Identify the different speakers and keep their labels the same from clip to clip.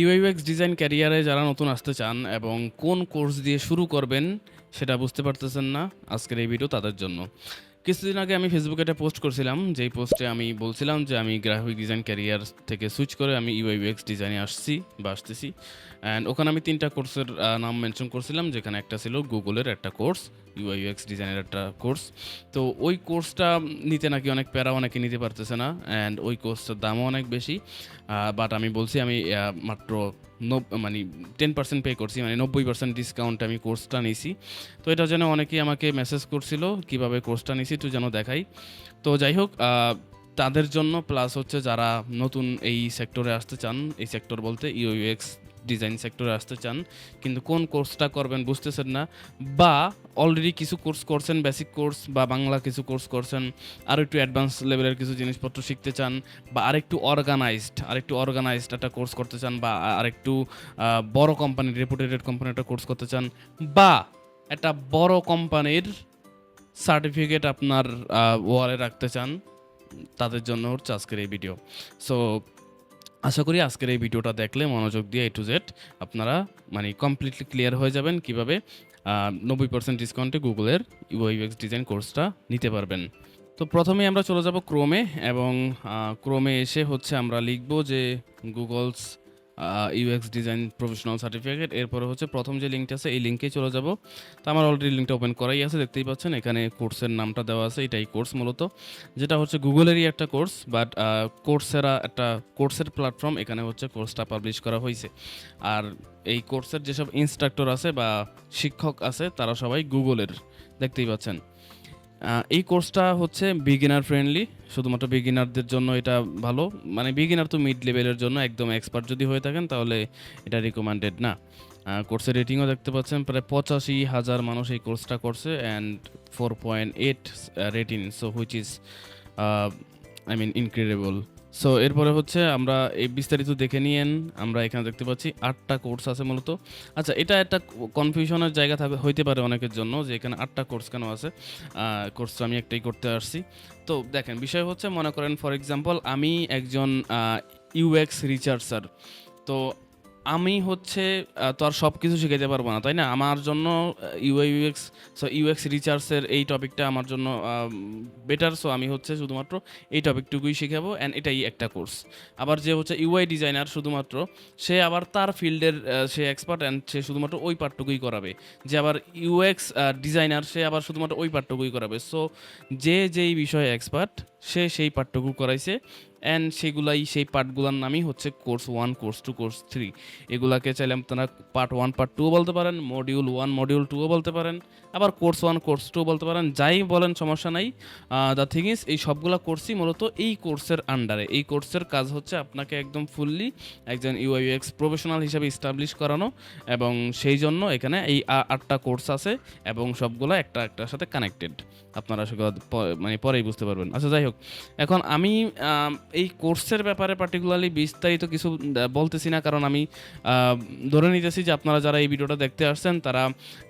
Speaker 1: ইউআইউএক্স design ক্যারিয়ারে যারা নতুন আসতে চান এবং কোন কোর্স দিয়ে শুরু করবেন, সেটা বুঝতে পারতেছেন না আজকের এই ভিডিও তাদের জন্য। কিছুদিন আগে আমি ফেসবুকে একটা পোস্ট করছিলাম, যেই পোস্টে আমি বলছিলাম যে আমি গ্রাফিক ডিজাইন ক্যারিয়ার থেকে সুইচ করে আমি ইউআইউএক্স ডিজাইনে আসছি বা আসতেছি। অ্যান্ড ওখানে আমি তিনটা কোর্সের নাম মেনশন করছিলাম, যেখানে একটা ছিল গুগলের একটা কোর্স ইউআইউএক্স ডিজাইনের একটা কোর্স তো ওই কোর্সটা নিতে নাকি অনেক প্যারা অনেকে নিতে পারতেছে না অ্যান্ড ওই কোর্সটার দামও অনেক বেশি। বাট আমি বলছি আমি মাত্র মানে টেন পার্সেন্ট পে করছি মানে নব্বই পার্সেন্ট ডিসকাউন্ট আমি কোর্সটা নিয়েছি তো এটা যেন অনেকেই আমাকে মেসেজ করছিল, কীভাবে কোর্সটা নিয়েছি একটু যেন দেখাই। তো যাই হোক তাদের জন্য প্লাস হচ্ছে যারা নতুন এই সেক্টরে আসতে চান, এই সেক্টর বলতে ইউএক্স ডিজাইন সেক্টরে আসতে চান, কিন্তু কোন কোর্সটা করবেন বুঝতেছেন না, বা অলরেডি কিছু কোর্স করছেন বেসিক কোর্স বা বাংলা কিছু কোর্স করছেন, আর একটু অ্যাডভান্স লেভেলের কিছু জিনিসপত্র শিখতে চান, বা আরেকটু অর্গানাইজড আরেকটু অর্গানাইজড একটা কোর্স করতে চান, বা আরেকটু বড় কোম্পানি রেপুটেটেড কোম্পানি একটা কোর্স করতে চান, বা একটা বড় কোম্পানির সার্টিফিকেট আপনার ওয়ালে রাখতে চান তাদের জন্য হচ্ছে আজকের এই ভিডিও সো আশা করি আজকের এই ভিডিওটা দেখলে মনোযোগ দিয়ে এ টু জেড আপনারা মানে কমপ্লিটলি ক্লিয়ার হয়ে যাবেন কীভাবে নব্বই পার্সেন্ট ডিসকাউন্টে গুগলের ইউএক্স ডিজাইন কোর্সটা নিতে পারবেন। তো প্রথমে আমরা চলে যাব ক্রোমে এবং ক্রোমে এসে হচ্ছে আমরা লিখব যে Google's UX design professional certificate এরপরে হচ্ছে প্রথম যে লিঙ্কটা আছে, এই লিঙ্কে চলে যাব। তো আমার অলরেডি লিঙ্কটা ওপেন করাই আছে, দেখতেই পাচ্ছেন, এখানে কোর্সের নামটা দেওয়া আছে, এটাই কোর্স মূলত। যেটা হচ্ছে গুগলেরই একটা কোর্স বাট কোর্সেরা একটা কোর্সের প্ল্যাটফর্ম এখানে হচ্ছে কোর্সটা পাবলিশ করা হয়েছে আর এই কোর্সের যেসব ইনস্ট্রাক্টর আছে বা শিক্ষক আছে, তারা সবাই গুগলের দেখতেই পাচ্ছেন। এই কোর্সটা হচ্ছে বিগিনার ফ্রেন্ডলি শুধুমাত্র বিগিনারদের জন্য এটা ভালো। মানে বিগিনার তো মিড লেভেলের জন্য একদম এক্সপার্ট যদি হয়ে থাকেন, তাহলে এটা রিকমেন্ডেড না। কোর্সের রেটিংও দেখতে পাচ্ছেন, প্রায় পঁচাশি হাজার মানুষ এই কোর্সটা করছে and four point eight rating so which is I mean incredible so এরপরে হচ্ছে আমরা এই বিস্তারিত দেখে নিয়েন। আমরা এখানে দেখতে পাচ্ছি আটটা কোর্স আছে মূলত। আচ্ছা এটা একটা কনফিউশনের জায়গা থাকবে হইতে পারে অনেকের জন্য যে এখানে আটটা কোর্স কেন আছে। কোর্স আমি একটাই করতে আসছি। তো দেখেন, বিষয় হচ্ছে, মনে করেন ফর এক্সাম্পল আমি একজন ইউএক্স রিচার্সার তো আমি হচ্ছে তো আর সব কিছু শিখাইতে পারব না, তাই না? আমার জন্য ইউআই ইউএক্স সো ইউএক্স রিচার্সের এই টপিকটা আমার জন্য বেটার সো আমি হচ্ছে শুধুমাত্র এই টপিকটুকুই শিখাবো অ্যান্ড এটাই একটা কোর্স আবার যে হচ্ছে ইউআই ডিজাইনার শুধুমাত্র, সে আবার তার ফিল্ডের সে এক্সপার্ট অ্যান্ড সে শুধুমাত্র ওই পার্টটুকুই করাবে। যে আবার ইউএক্স ডিজাইনার সে আবার শুধুমাত্র ওই পার্টটুকুই করাবে। সো যে যেই বিষয়ে এক্সপার্ট সে সেই পার্টটুকু করাইছে। অ্যান্ড সেগুলাই সেই পার্টগুলোর নামই হচ্ছে course one course two course three এগুলাকে চাইলে আপনারা পার্ট ওয়ান পার্ট টুও বলতে পারেন মডিউল ওয়ান মডিউল টুও বলতে পারেন। আবার কোর্স ওয়ান কোর্স টু বলতে পারেন যাই বলেন সমস্যা নাই। দ্য থিং ইজ এই সবগুলা কোর্সই মূলত এই কোর্সের আন্ডারে এই কোর্সের কাজ হচ্ছে আপনাকে একদম ফুললি একজন ইউআইএক্স প্রফেশনাল হিসেবে ইস্টাবলিশ করানো এবং সেই জন্য এখানে এই আটটা কোর্স আছে এবং সবগুলো একটা একটার সাথে কানেক্টেড আপনারা সেগুলো মানে পরেই বুঝতে পারবেন। আচ্ছা যাই হোক। এখন আম, এই কোর্সের ব্যাপারে পার্টিকুলারলি বিস্তারিত কিছু বলতেছি না, কারণ আমি ধরে নিতেছি যে আপনারা যারা এই ভিডিওটা দেখতে আসছেন, তারা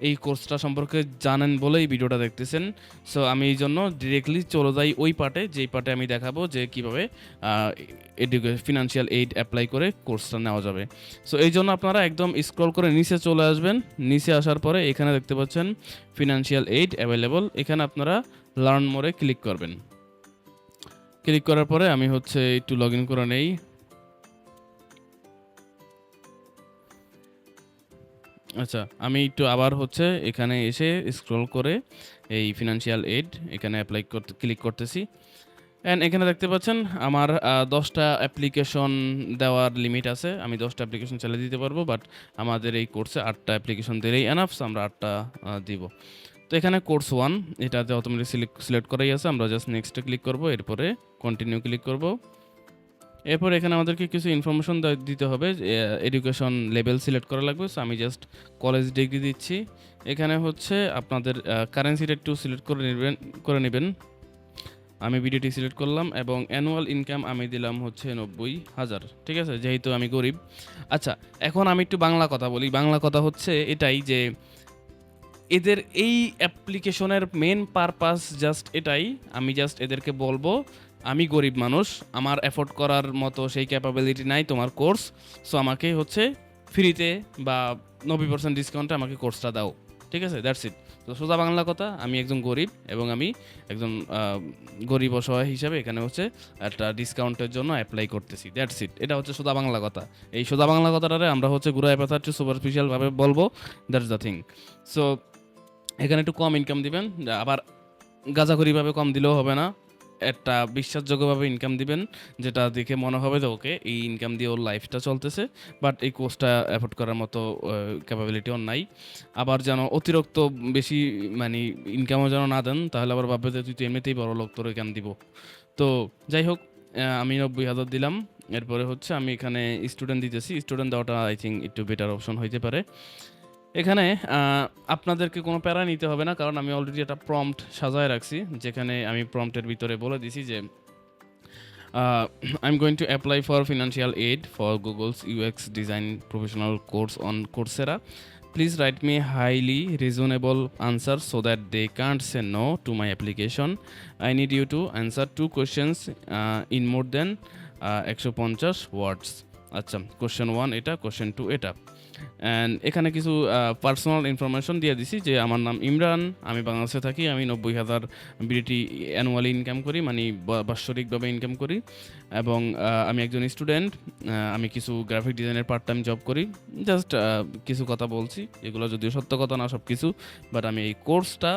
Speaker 1: এই কোর্সটা সম্পর্কে জানেন বলেই ভিডিওটা দেখতেছেন। সো আমি এই জন্য ডিরেক্টলি চলে যাই ওই পার্টে, যেই পার্টে আমি দেখাবো যে কীভাবে এডুকেশন ফিনান্সিয়াল এইড অ্যাপ্লাই করে কোর্সটা নেওয়া যাবে। সো এই জন্য আপনারা একদম স্ক্রল করে নিচে চলে আসবেন। নিচে আসার পরে এখানে দেখতে পাচ্ছেন ফিনান্সিয়াল এইড অ্যাভেলেবল এখানে আপনারা লার্ন মোরে ক্লিক করবেন। ক্লিক করার পরে আমি হচ্ছে একটু লগ ইন করে নেই। আচ্ছা আমি একটু আবার হচ্ছে এখানে এসে স্ক্রল করে এই ফিনান্সিয়াল এইড এখানে অ্যাপ্লাই করতে ক্লিক করতেছি। অ্যান্ড এখানে দেখতে পাচ্ছেন আমার দশটা অ্যাপ্লিকেশন দেওয়ার লিমিট আছে। আমি দশটা অ্যাপ্লিকেশন চালিয়ে দিতে পারব বাট আমাদের এই কোর্সে আটটা অ্যাপ্লিকেশন দিলেই এনাফস আমরা আটটা দিব। তো এখানে কোর্স ওয়ান, এটাতে অটোমেটিক সিলেক্ট করাই আছে। আমরা জাস্ট নেক্সটে ক্লিক করব, এরপরে কন্টিনিউ ক্লিক করব। এরপর এখানে আমাদেরকে কিছু ইনফরমেশন দিতে হবে এডুকেশন লেভেল সিলেক্ট করা লাগবে। সো আমি জাস্ট কলেজ ডিগ্রি দিচ্ছি। এখানে হচ্ছে আপনাদের কারেন্সিটা একটু সিলেক্ট করে নেবেন করে নেবেন। আমি ভিডিওটি সিলেক্ট করলাম এবং অ্যানুয়াল ইনকাম আমি দিলাম হচ্ছে নব্বই হাজার। ঠিক আছে? যেহেতু আমি গরিব। আচ্ছা এখন আমি একটু বাংলা কথা বলি। বাংলা কথা হচ্ছে এটাই যে এদের এই অ্যাপ্লিকেশনের মেন পারপাস জাস্ট এটাই। আমি জাস্ট এদেরকে বলব, আমি গরিব মানুষ, আমার এফোর্ড করার মতো সেই ক্যাপাবিলিটি নাই তোমার কোর্স সো আমাকে হচ্ছে ফ্রিতে বা নব্বই পার্সেন্ট ডিসকাউন্টে আমাকে কোর্সটা দাও। ঠিক আছে? দ্যাটস ইট তো সোজা বাংলা কথা, আমি একজন গরিব এবং আমি একজন গরিব অসহায় হিসাবে এখানে হচ্ছে একটা ডিসকাউন্টের জন্য অ্যাপ্লাই করতেছি। দ্যাটস ইট এটা হচ্ছে সোজা বাংলা কথা। এই সোজা বাংলা কথাটারে আমরা হচ্ছে পাতা একটু সুপারফিশিয়ালভাবে বলব। দ্যাটস দ্য থিং সো এখানে একটু কম ইনকাম দিবেন, আবার গাজাখড়িভাবে কম দিলেও হবে না। একটা বিশ্বাসযোগ্যভাবে ইনকাম দিবেন, যেটা দেখে মনে হবে যে, ওকে, এই ইনকাম দিয়ে ওর লাইফটা চলতেছে। বাট এই কোর্সটা অ্যাফোর্ড করার মতো ক্যাপাবিলিটি ওর নাই। আবার যেন অতিরিক্ত বেশি মানে ইনকামও যেন না দেন, তাহলে আবার ভাববে যে, তুই তো এমনিতেই বড় লোক, তোর কেন দিব। তো যাই হোক আমি নব্বই হাজার দিলাম। এরপরে হচ্ছে, আমি এখানে স্টুডেন্ট দিতেছি। স্টুডেন্ট দেওয়াটা আই থিঙ্ক একটু বেটার অপশন হইতে পারে। এখানে আপনাদেরকে কোনো প্যারা নিতে হবে না, কারণ আমি অলরেডি একটা প্রম্পট সাজায় রাখছি, যেখানে আমি প্রম্পটের ভিতরে বলে দিছি যে I am going to apply for financial aid for Google's UX design professional course on Coursera please write me highly reasonable answer so that they can't say no to my application I need you to answer to questions in more than একশো পঞ্চাশ words আচ্ছা question one এটা question two এটা। And এখানে কিছু personal information দিয়ে দিছি যে আমার নাম ইমরান, আমি বাংলাদেশে থাকি, আমি নব্বই হাজার বিডিটি অ্যানুয়ালি ইনকাম করি মানে বাৎসরিকভাবে ইনকাম করি। এবং আমি একজন স্টুডেন্ট আমি কিছু গ্রাফিক ডিজাইনের পার্ট টাইম জব করি জাস্ট কিছু কথা বলছি, এগুলো যদিও সত্য কথা না সব কিছু বাট আমি এই কোর্সটা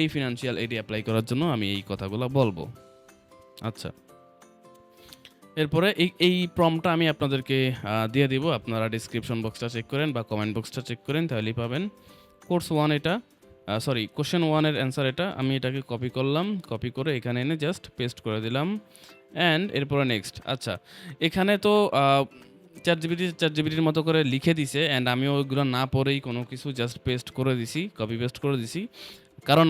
Speaker 1: এই ফিনান্সিয়াল এডি অ্যাপ্লাই করার জন্য আমি এই কথাগুলো বলব। আচ্ছা। এরপরে এই এই প্রমটা আমি আপনাদেরকে দিয়ে দিব। আপনারা ডিসক্রিপশন বক্সটা চেক করেন বা কমেন্ট বক্সটা চেক করেন, তাহলেই পাবেন। কোর্স ওয়ান এটা সরি কোশ্চেন ওয়ানের অ্যান্সার এটা। আমি এটাকে কপি করলাম কপি করে এখানে এনে জাস্ট পেস্ট করে দিলাম। অ্যান্ড এরপরে নেক্সট আচ্ছা এখানে তো চার জিবিটি চার জিবিটির মতো করে লিখে দিছে অ্যান্ড আমিও ওইগুলো না পড়েই কোনো কিছু জাস্ট পেস্ট করে দিছি কপি পেস্ট করে দিছি। কারণ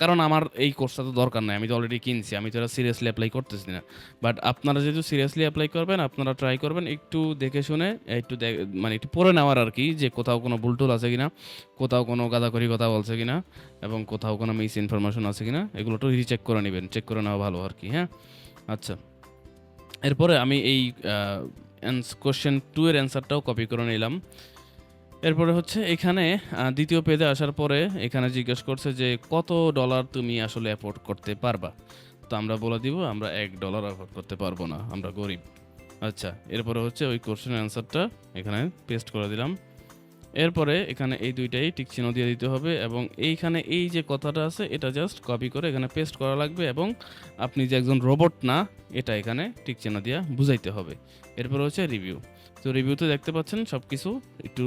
Speaker 1: কারণ আমার এই কোর্সটা তো দরকার নাই, আমি তো অলরেডি কিনছি, আমি তো এটা সিরিয়াসলি অ্যাপ্লাই করতেছি না। বাট আপনারা যেহেতু সিরিয়াসলি অ্যাপ্লাই করবেন, আপনারা ট্রাই করবেন একটু দেখে শুনে, একটু মানে একটু পড়ে নেওয়ার আর কি, যে কোথাও কোনো ভুলটুল আছে কিনা, কোথাও কোনো গাদাকরি কথা বলছে কিনা, এবং কোথাও কোনো মিস ইনফরমেশন আছে কিনা, এগুলো একটু রিচেক করে নেবেন চেক করে নেওয়া ভালো আর কি হ্যাঁ? আচ্ছা। এরপরে আমি এই কোশ্চেন টু এর অ্যান্সারটাও কপি করে নিলাম। এরপরে হচ্ছে এখানে দ্বিতীয় পেজে আসার পরে এখানে জিজ্ঞেস করছে যে, কত ডলার তুমি আসলে অ্যাফোর্ড করতে পারবা? তো আমরা বলে দিব, আমরা এক ডলার অ্যাফোর্ড করতে পারব না, আমরা গরিব। আচ্ছা এরপরে হচ্ছে ওই কোশ্চেনের অ্যান্সারটা এখানে পেস্ট করে দিলাম। এরপরে এখানে এই দুইটাই টিক চিহ্ন দিয়ে দিতে হবে এবং এইখানে এই যে কথাটা আছে, এটা জাস্ট কপি করে এখানে পেস্ট করা লাগবে এবং আপনি যে একজন রোবট না, এটা এখানে টিক চিহ্ন দিয়া বুঝাইতে হবে। এরপর হচ্ছে রিভিউ তো রিভিউতে দেখতে পাচ্ছেন সব কিছু একটু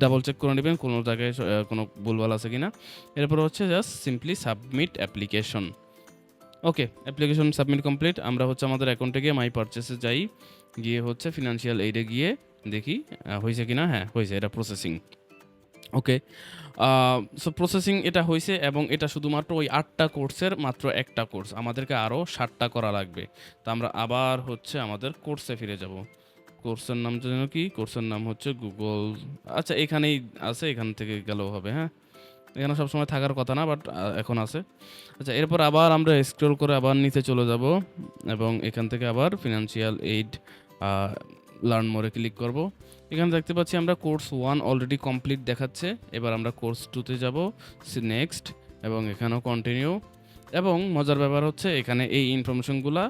Speaker 1: ডাবল চেক করে নেবেন কোনো জায়গায় কোনো ভুলভাল আছে কিনা। এরপর হচ্ছে just simply submit application okay application submit complete আমরা হচ্ছে আমাদের অ্যাকাউন্টে গিয়ে মাই পারচেসে যাই। গিয়ে হচ্ছে ফিনান্সিয়াল এইডে গিয়ে দেখি হয়েছে কি না হ্যাঁ হয়েছে, এটা প্রসেসিং ওকে সো প্রসেসিং এটা হয়েছে এবং এটা শুধুমাত্র ওই আটটা কোর্সের মাত্র একটা কোর্স আমাদেরকে আরও ষাটটা করা লাগবে। তো আমরা আবার হচ্ছে আমাদের কোর্সে ফিরে যাব। কোর্সের নাম যেন কি? কোর্সের নাম হচ্ছে গুগল আচ্ছা এখানেই আছে, এখান থেকে গেলেও হবে হ্যাঁ? এখানে সবসময় থাকার কথা না বাট এখন আছে। আচ্ছা এরপর আবার আমরা স্ক্রল করে আবার নিচে চলে যাব এবং এখান থেকে আবার financial aid learn more click করব। এখানে দেখতে পাচ্ছি আমরা কোর্স ওয়ান অলরেডি কমপ্লিট দেখাচ্ছে। এবার আমরা কোর্স টুতে যাব। নেক্সট এবং এখানেও কন্টিনিউ এবং মজার ব্যাপার হচ্ছে এখানে এই ইনফরমেশনগুলো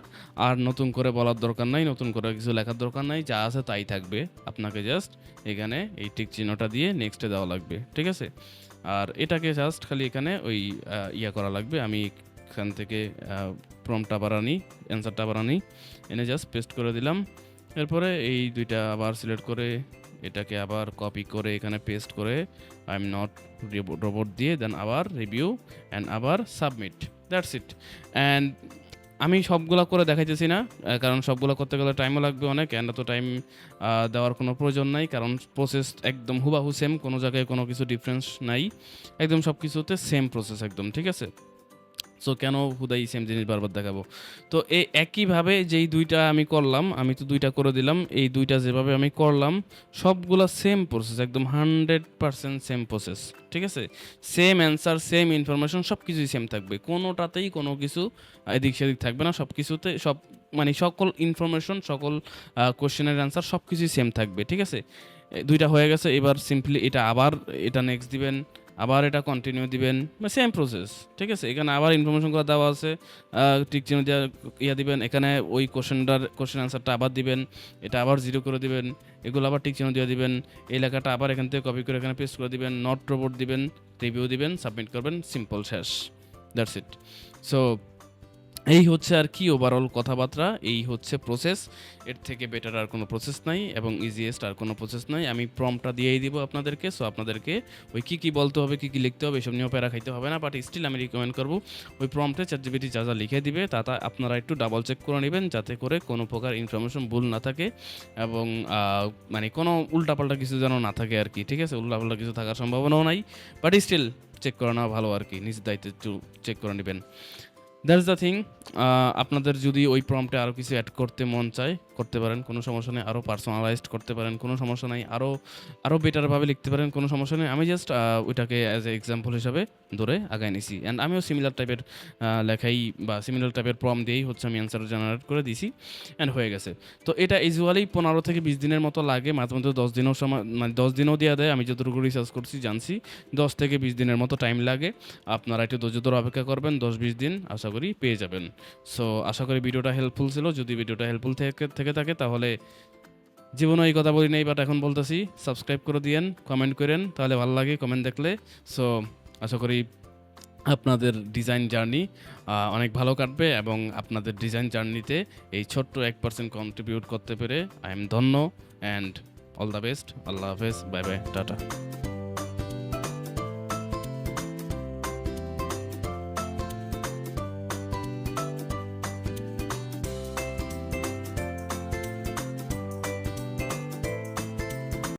Speaker 1: আর নতুন করে বলার দরকার নাই, নতুন করে কিছু লেখার দরকার নাই, যা আছে তাই থাকবে। আপনাকে জাস্ট এখানে এই টিক চিহ্নটা দিয়ে নেক্সটে দেওয়া লাগবে, ঠিক আছে? আর এটাকে জাস্ট খালি এখানে ওই ইয়া করা লাগবে। আমি এখান থেকে প্রমটা আবার আনি অ্যান্সারটা আবার আনি এনে জাস্ট পেস্ট করে দিলাম। এরপরে এই দুইটা আবার সিলেক্ট করে এটাকে আবার কপি করে এখানে পেস্ট করে আই এম নট রোবট দিয়ে দেন আবার রিভিউ অ্যান্ড আবার সাবমিট দ্যাটস ইট অ্যান্ড আমি সবগুলো করে দেখাইতেছি না কারণ সবগুলো করতে গেলে টাইমও লাগবে অনেক অ্যান্ড এত টাইম দেওয়ার কোনো প্রয়োজন নাই কারণ প্রসেস একদম হুবাহু সেম কোনো জায়গায় কোনো কিছু ডিফারেন্স নাই। একদম সব কিছুতে সেম প্রসেস একদম, ঠিক আছে? সো কেন হুদাই সেম জিনিস বারবার দেখাবো। তো এই একইভাবে যেই দুইটা আমি করলাম, আমি তো দুইটা করে দিলাম, এই দুইটা যেভাবে আমি করলাম, সবগুলা সেম প্রসেস একদম হান্ড্রেড পার্সেন্ট সেম প্রসেস ঠিক আছে? সেম অ্যান্সার সেম ইনফরমেশন সব কিছুই সেম থাকবে। কোনোটাতেই কোনো কিছু এদিক সেদিক থাকবে না সব কিছুতে সব মানে সকল ইনফরমেশন সকল কোশ্চেনের অ্যান্সার সব কিছুই সেম থাকবে, ঠিক আছে? দুইটা হয়ে গেছে, এবার সিম্পলি এটা আবার, এটা নেক্সট দিবেন। আবার এটা কন্টিনিউ দিবেন। সেম প্রসেস ঠিক আছে? এখানে আবার ইনফরমেশন করা দেওয়া আছে। টিক চিহ্ন দেওয়া ইয়া দিবেন, এখানে ওই কোশ্চেনটার কোশ্চেন আনসারটা আবার দিবেন, এটা আবার জিরো করে দিবেন, এগুলো আবার টিক চিহ্ন দিয়ে দিবেন, এই লেখাটা আবার এখান থেকে কপি করে এখানে পেস্ট করে দিবেন নট রোবট দিবেন রিভিউ দিবেন সাবমিট করবেন সিম্পল শেষ দ্যাটস ইট সো এই হচ্ছে আর কি ওভারঅল কথাবার্তা, এই হচ্ছে প্রসেস এর থেকে বেটার আর কোনো প্রসেস নাই এবং ইজিয়েস্ট আর কোনো প্রসেস নাই। আমি প্রমটা দিয়েই দিব আপনাদেরকে সো আপনাদেরকে ওই কী কী বলতে হবে, কী কী লিখতে হবে, এসব নিয়েও প্যারা খাইতে হবে না বাট স্টিল আমি রিকমেন্ড করব, ওই প্রমটে চ্যাটজিবিটি যা যা লিখে দিবে, তা তা আপনারা একটু ডাবল চেক করে নেবেন, যাতে করে কোনো প্রকার ইনফরমেশন ভুল না থাকে এবং মানে কোনো উল্টাপাল্টা কিছু যেন না থাকে আর কি, ঠিক আছে? উল্টাপাল্টা কিছু থাকার সম্ভাবনাও নাই বাট স্টিল চেক করে নেওয়া ভালো আর কি নিজ দায়িত্বে একটু চেক করে নেবেন। দ্যাটস দ্য থিং আপনাদের যদি ওই প্রম্পটে আরও কিছু অ্যাড করতে মন চায়, করতে পারেন। কোনো সমস্যা নেই আরও পার্সোনালাইজড করতে পারেন। কোনো সমস্যা নেই আরও আরও বেটারভাবে লিখতে পারেন, কোনো সমস্যা নেই। আমি জাস্ট ওইটাকে অ্যাজ এ এক্সাম্পল হিসাবে ধরে আগায় নিছি। অ্যান্ড আমিও সিমিলার টাইপের লেখাই বা সিমিলার টাইপের প্রম দিয়েই হচ্ছে আমি অ্যান্সার জেনারেট করে দিছি। অ্যান্ড হয়ে গেছে। তো এটা ইউজুয়ালি পনেরো থেকে বিশ দিনের মতো লাগে। মাঝে মধ্যে দশ দিনও সময় মানে দশ দিনও দেওয়া দেয়। আমি যতটুকু রিসার্চ করছি, জানছি। দশ থেকে বিশ দিনের মতো টাইম লাগে। আপনারা একটু ধৈর্য ধরে অপেক্ষা করবেন। দশ বিশ দিন আশা করি পেয়ে যাবেন। সো আশা করি ভিডিওটা হেল্পফুল ছিল। যদি ভিডিওটা হেল্পফুল থেকে থেকে থাকে, তাহলে জীবনে এই কথা বলি নাই বাট এখন বলতেছি সাবস্ক্রাইব করে দিয়েন কমেন্ট করেন, তাহলে ভালো লাগে কমেন্ট দেখলে। সো আশা করি আপনাদের ডিজাইন জার্নি অনেক ভালো কাটবে এবং আপনাদের ডিজাইন জার্নিতে এই ছোট্ট এক পার্সেন্ট কন্ট্রিবিউট করতে পেরে আই এম ধন্য অ্যান্ড অল দ্য বেস্ট আল্লাহ হাফেজ বাই বাই টাটা।